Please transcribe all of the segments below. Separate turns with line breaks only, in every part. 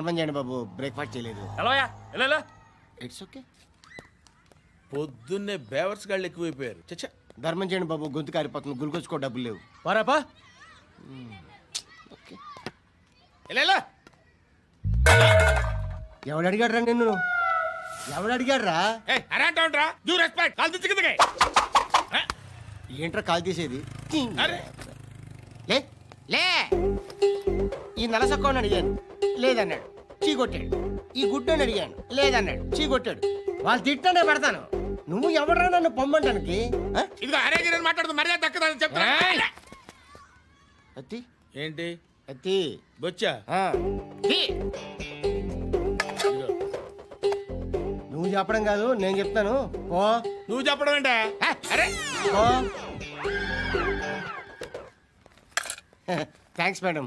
ధర్మం చేయండి బాబు. బ్రేక్ఫాస్ట్ చేయలేదు.
ఎలాయా ఎలా
ఇట్స్ ఓకే
పొద్దున్నే బేవర్స్ గాళ్ళు ఎక్కువైపోయారు. చచ్చా.
ధర్మం చేయండి బాబు. గొంతు కారిపోతుంది. గురికొచ్చుకో డబ్బులు లేవు.
పారాపా
ఓకే
ఎలా
ఎవడు అడిగాడు రా నిన్ను? ఎవడు అడిగాడు రా
అరే అంటావుంట్రా డ్యూ రెస్పెక్ట్ కాల్ తెచ్చి కిందకి.
ఏంట్రా కాల్ తీసేది?
అరే.
లే లే. ఈ నలసక్కని అడిగాను. లేదన్నాడు. చీ కొట్టాడు ఈ గుడ్డని అడిగాను. లేదన్నాడు. చీ కొట్టాడు వాళ్ళు తిట్టానే పెడతాను. నువ్వు ఎవడరా నన్ను పొమ్మంటానికి? ఆ?
ఇదిగో అరే గిరని మాట్లాడుతూ మర్యాద దక్కదని చెప్తా
అత్తి?
ఏంటి?
అత్తి?
బొచ్చా?
ఆ. తీ. నువ్వు చెప్పడం కాదు నేను చెప్తాను. ఓ
నువ్వు చెప్పడం ఏంటే? అరే!
ఓ థ్యాంక్స్ మేడం.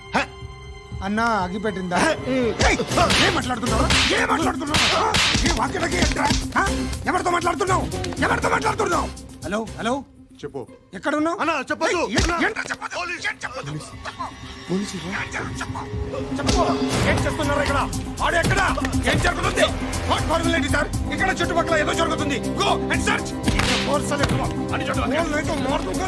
అన్నా అగ్గి పెట్టిందా ఏం మాట్లాడుతున్నావు? ఏం మాట్లాడుతున్నావు? ఏ వాక్యలకి ఏంట్రా? ఆ? ఎవరితో మాట్లాడుతున్నావు? ఎవరితో మాట్లాడుతున్నావు? Hello hello?
చెప్పు.
ఎక్కడ ఉన్నావు
అన్నా, చెప్పొద్దు.
ఏయ్, ఏ-
అన్నా.
ఏంట్రా చెప్పొద్దు? ఏం చెప్పొద్దు? చెప్పు. ఏం చెప్పు, చెప్పు. చెప్పు. ఏం చేస్తున్నారు ఇక్కడ? ఆడు ఎక్కడ? ఏం జరుగుతుంది? వాట్ ఫార్మల్ ఏంటి సార్? ఇక్కడ చుట్టుపక్కల ఏదో జరుగుతుంది. గో అండ్ సర్చ్ ఫోర్స్ అని చోట మార్ దూంగా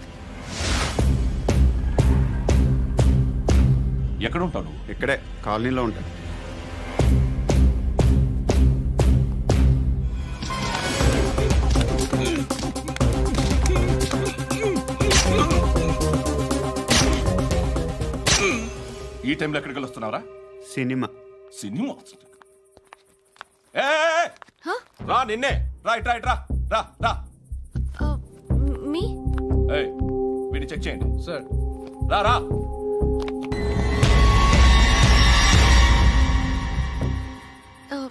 ఎక్కడ ఉంటావు నువ్వు
ఇక్కడే కాలనీలో ఉంటాయి
ఈ టైంలో ఎక్కడికి వస్తున్నావురా
సినిమా.
సినిమా? ఏయ్. రా నిన్నే. రా ఇట్ రా ఇట్ రా. రా రా
మీ?
ఏయ్ వీడిని చెక్ చేయండి.
సార్.
రా రా.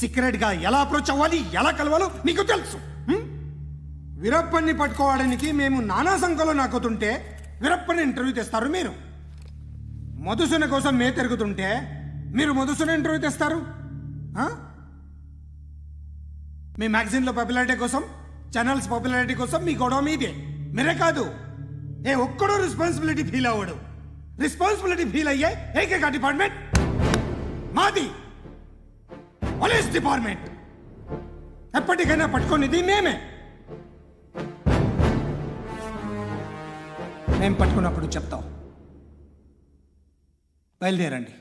సీక్రెట్గా ఎలా అప్రోచ్ అవ్వాలి ఎలా కలవాలో మీకు తెలుసు. వీరప్పని వీరప్పన్ని పట్టుకోవడానికి మేము నానా సంఖ్యలో నాకుతుంటే వీరప్పని ఇంటర్వ్యూ తెస్తారు మీరు. మధుసూన కోసం మే తిరుగుతుంటే మీరు మధుసూన ఇంటర్వ్యూ తెస్తారు. మీ మ్యాగజైన్లో పాపులారిటీ కోసం ఛానల్స్ పాపులారిటీ కోసం మీ గొడవ మీదే. మీరే కాదు. ఏ ఒక్కడో రెస్పాన్సిబిలిటీ ఫీల్ అవ్వడు. రెస్పాన్సిబిలిటీ ఫీల్ అయ్యే ఏకైక డిపార్ట్మెంట్. మాది. Police department. ఎప్పటికైనా పట్టుకునేది మేమే. మేము పట్టుకున్నప్పుడు చెప్తాం. బయలుదేరండి.